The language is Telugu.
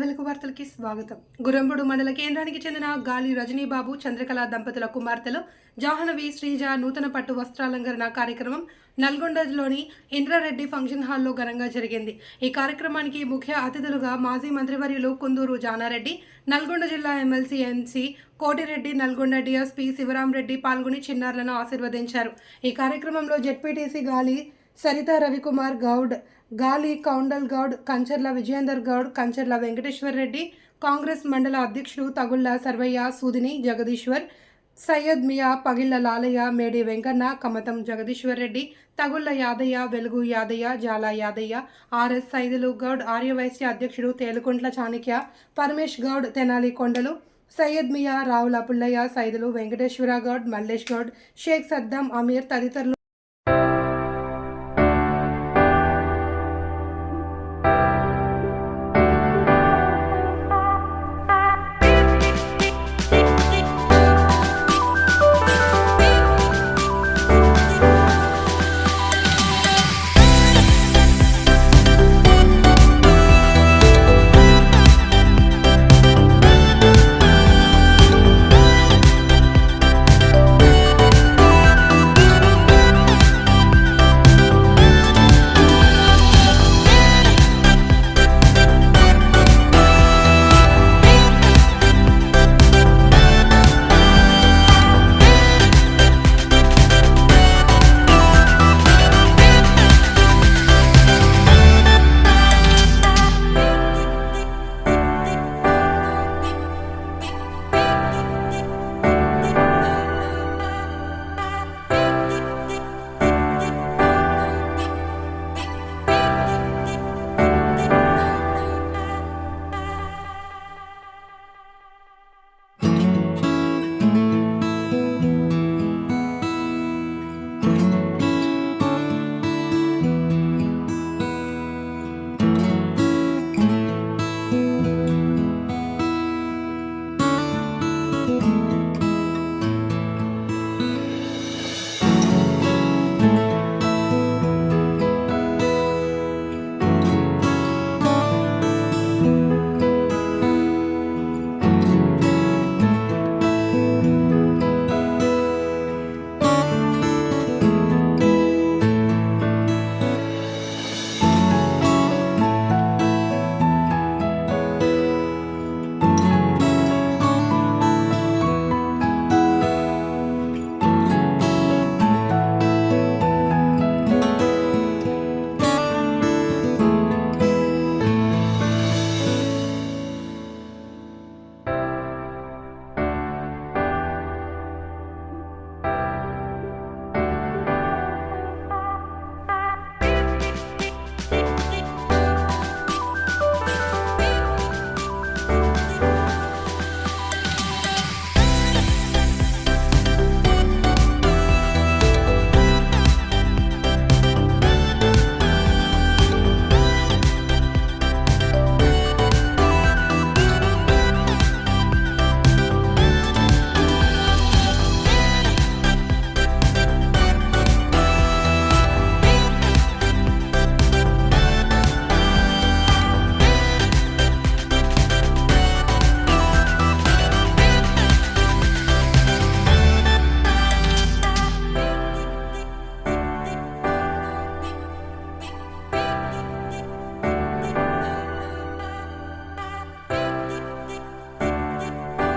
వెలుగు వార్తలకి స్వాగతం. గురంబుడు మండల కేంద్రానికి చెందిన గాలి రజనీబాబు చంద్రకళ దంపతుల కుమార్తెలు జాహ్నవి శ్రీజ నూతన పట్టు వస్త్రాలంకరణ కార్యక్రమం నల్గొండలోని ఇంద్రారెడ్డి ఫంక్షన్ హాల్లో ఘనంగా జరిగింది. ఈ కార్యక్రమానికి ముఖ్య అతిథులుగా మాజీ మంత్రివర్యులు కుందూరు జానారెడ్డి నల్గొండ జిల్లా MLC MC Koti Reddy Nalgonda DSP Sivarama Reddy పాల్గొని చిన్నారులను ఆశీర్వదించారు. ఈ కార్యక్రమంలో జెడ్పీటీసీ గాలి సరిత రవికుమార్ గౌడ్ గాలి కౌండల్ గౌడ్ కంచర్ల విజయేందర్ గౌడ్ కంచర్ల వెంకటేశ్వర్ రెడ్డి కాంగ్రెస్ మండల అధ్యక్షుడు తగుళ్ళ సర్వయ్య సూదిని జగదీశ్వర్ సయ్యద్ మియా పగిళ్ళ లాలయ్య మేడి వెంకన్న కమతం జగదీశ్వర్ రెడ్డి తగుళ్ళ యాదయ్య వెలుగు యాదయ్య జాల యాదయ్య ఆర్ఎస్ సైదులు గౌడ్ ఆర్యవైశ్య అధ్యక్షుడు తేలుకుంట్ల చాణక్య పరమేష్ గౌడ్ తెనాలి కొండలు సయ్యద్ మియా రావుల పుల్లయ్య సైదులు వెంకటేశ్వర గౌడ్ మల్లేష్ గౌడ్ షేక్ సద్దాం అమీర్ తదితరులు